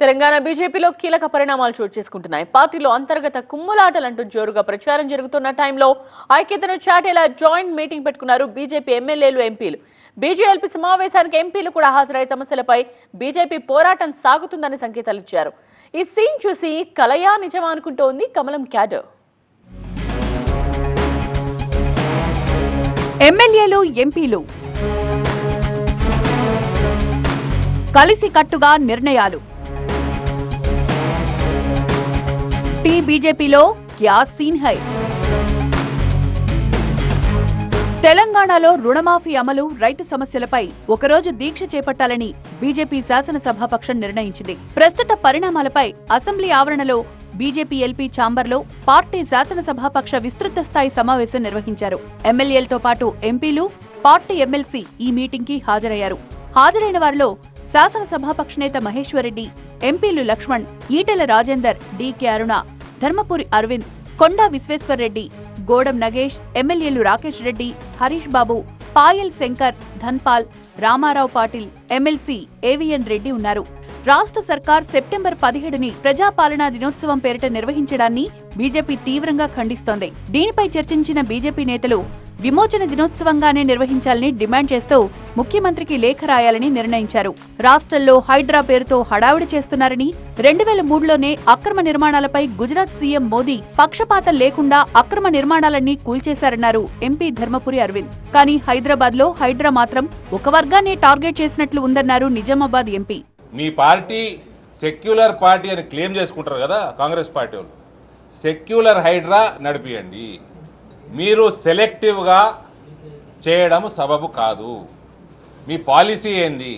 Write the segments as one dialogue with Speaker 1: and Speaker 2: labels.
Speaker 1: తెలంగాణ బీజేపీలో కీలక పరిణామాలు చోటు చేసుకుంటున్నాయి. పార్టీలో అంతర్గత కుమ్ములాటలంటూ జోరుగా ప్రచారం జరుగుతున్న టైంలో ఐక్యతను చాటేలా జాయింట్ మీటింగ్ పెట్టుకున్నారు బీజేపీ ఎమ్మెల్యేలు ఎంపీలు. బీజేఎల్పీ సమావేశానికి ఎంపీలు కూడా హాజరై సమస్యలపై బీజేపీ పోరాటం సాగుతుందని సంకేతాలు ఇచ్చారు. ఈ సీన్ చూసి కలయా నిజమా అనుకుంటోంది కమలం క్యాడర్.
Speaker 2: ఎమ్మెల్యేలు ఎంపీలు కలిసికట్టుగా నిర్ణయాలు. టీ బీజేపీలో క్యా సీన్ హై. తెలంగాణలో రుణమాఫీ అమలు రైతు సమస్యలపై ఒకరోజు దీక్ష చేపట్టాలని బీజేపీ శాసనసభాపక్షం నిర్ణయించింది. ప్రస్తుత పరిణామాలపై అసెంబ్లీ ఆవరణలో బీజేపీ ఎల్పీ ఛాంబర్లో పార్టీ శాసనసభాపక్ష విస్తృత స్థాయి సమావేశం నిర్వహించారు. ఎమ్మెల్యేలతో పాటు ఎంపీలు పార్టీ ఎమ్మెల్సీ ఈ మీటింగ్కి హాజరయ్యారు. హాజరైన వారిలో శాసనసభాపక్ష నేత మహేశ్వరరెడ్డి ఎంపీలు లక్ష్మణ్ ఈటెల రాజేందర్ డీకే అరుణ ధర్మపురి అరవింద్ కొండా విశ్వేశ్వర్ రెడ్డి గోడం నగేష్ ఎమ్మెల్యేలు రాకేష్ రెడ్డి హరీష్ బాబు పాయల్ శంకర్ ధన్పాల్ రామారావు పాటిల్ ఎమ్మెల్సీ ఏవిఎన్ రెడ్డి ఉన్నారు. రాష్ట్ర సర్కార్ సెప్టెంబర్ పదిహేడుని ప్రజాపాలనా దినోత్సవం పేరిట నిర్వహించడాన్ని బీజేపీ తీవ్రంగా ఖండిస్తోంది. దీనిపై చర్చించిన బీజేపీ నేతలు విమోచన దినోత్సవంగానే నిర్వహించాలని డిమాండ్ చేస్తూ ముఖ్యమంత్రికి లేఖ రాయాలని నిర్ణయించారు. రాష్ట్రంలో హైడ్రా పేరుతో హడావిడి చేస్తున్నారని రెండు వేల మూడులోనే అక్రమ నిర్మాణాలపై గుజరాత్ సీఎం మోదీ పక్షపాతం లేకుండా అక్రమ నిర్మాణాలన్నీ కూల్చేశారన్నారు ఎంపీ ధర్మపురి అరవింద్. కానీ హైదరాబాద్లో హైడ్రా మాత్రం ఒక వర్గాన్ని టార్గెట్ చేసినట్లు ఉందన్నారు నిజామాబాద్ ఎంపీ.
Speaker 3: మీ పార్టీ సెక్యులర్ పార్టీ అని క్లెయిమ్ చేసుకుంటారు కదా కాంగ్రెస్ పార్టీ వాళ్ళు. సెక్యులర్ హైడ్రా నడిపియండి. మీరు సెలెక్టివ్గా చేయడం సబబు కాదు. మీ పాలసీ ఏంది?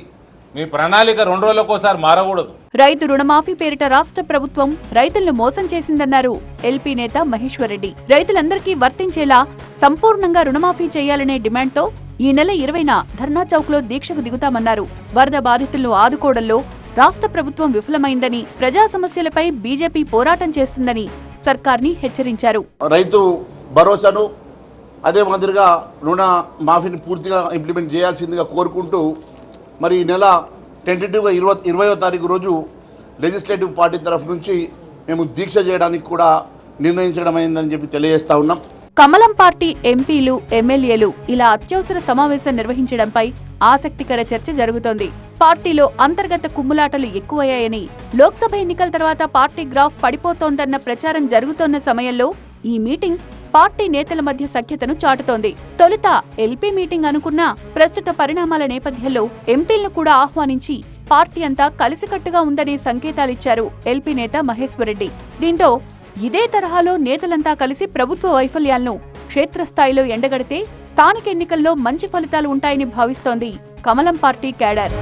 Speaker 3: మీ ప్రణాళిక రెండు రోజులకోసారి మారకూడదు.
Speaker 2: రైతు రుణమాఫీ పేరిట రాష్ట్ర ప్రభుత్వం రైతులను మోసం చేసిందన్నారు ఎల్పీ నేత మహేశ్వరరెడ్డి. రైతులందరికీ వర్తించేలా సంపూర్ణంగా రుణమాఫీ చేయాలనే డిమాండ్తో ఈ నెల ఇరవైన ధర్నా చౌక్లో దీక్షకు దిగుతామన్నారు. వరద బాధితులను ఆదుకోవడంలో రాష్ట్ర ప్రభుత్వం విఫలమైందని ప్రజా సమస్యలపై బీజేపీ పోరాటం చేస్తుందని సర్కార్ని హెచ్చరించారు.
Speaker 4: రైతు భరోసాను. అదే మాదిరిగా రుణ మాఫీని పూర్తిగా ఇంప్లిమెంట్ చేయాల్సిందిగా కోరుకుంటూ మరి ఈ నెల టెంటేటివ్గా ఇరవై ఇరవయో తారీఖు రోజు లెజిస్లేటివ్ పార్టీ తరఫు నుంచి మేము దీక్ష చేయడానికి కూడా నిర్ణయించడం అయిందని చెప్పి తెలియజేస్తా ఉన్నాం.
Speaker 2: కమలం పార్టీ ఎంపీలు ఎమ్మెల్యేలు ఇలా అత్యవసర సమావేశం నిర్వహించడంపై ఆసక్తికర చర్చ జరుగుతోంది. పార్టీలో అంతర్గత కుమ్ములాటలు ఎక్కువయ్యాయని లోక్సభ ఎన్నికల తర్వాత పార్టీ గ్రాఫ్ పడిపోతోందన్న ప్రచారం జరుగుతోన్న సమయంలో ఈ మీటింగ్ పార్టీ నేతల మధ్య సఖ్యతను చాటుతోంది. తొలుత ఎల్పీ మీటింగ్ అనుకున్నా ప్రస్తుత పరిణామాల నేపథ్యంలో ఎంపీలను కూడా ఆహ్వానించి పార్టీ అంతా కలిసికట్టుగా ఉందనే సంకేతాలిచ్చారు ఎల్పీ నేత మహేశ్వరరెడ్డి. దీంతో ఇదే తరహాలో నేతలంతా కలిసి ప్రభుత్వ వైఫల్యాలను క్షేత్రస్థాయిలో ఎండగడితే స్థానిక ఎన్నికల్లో మంచి ఫలితాలు ఉంటాయని భావిస్తోంది కమలం పార్టీ క్యాడర్.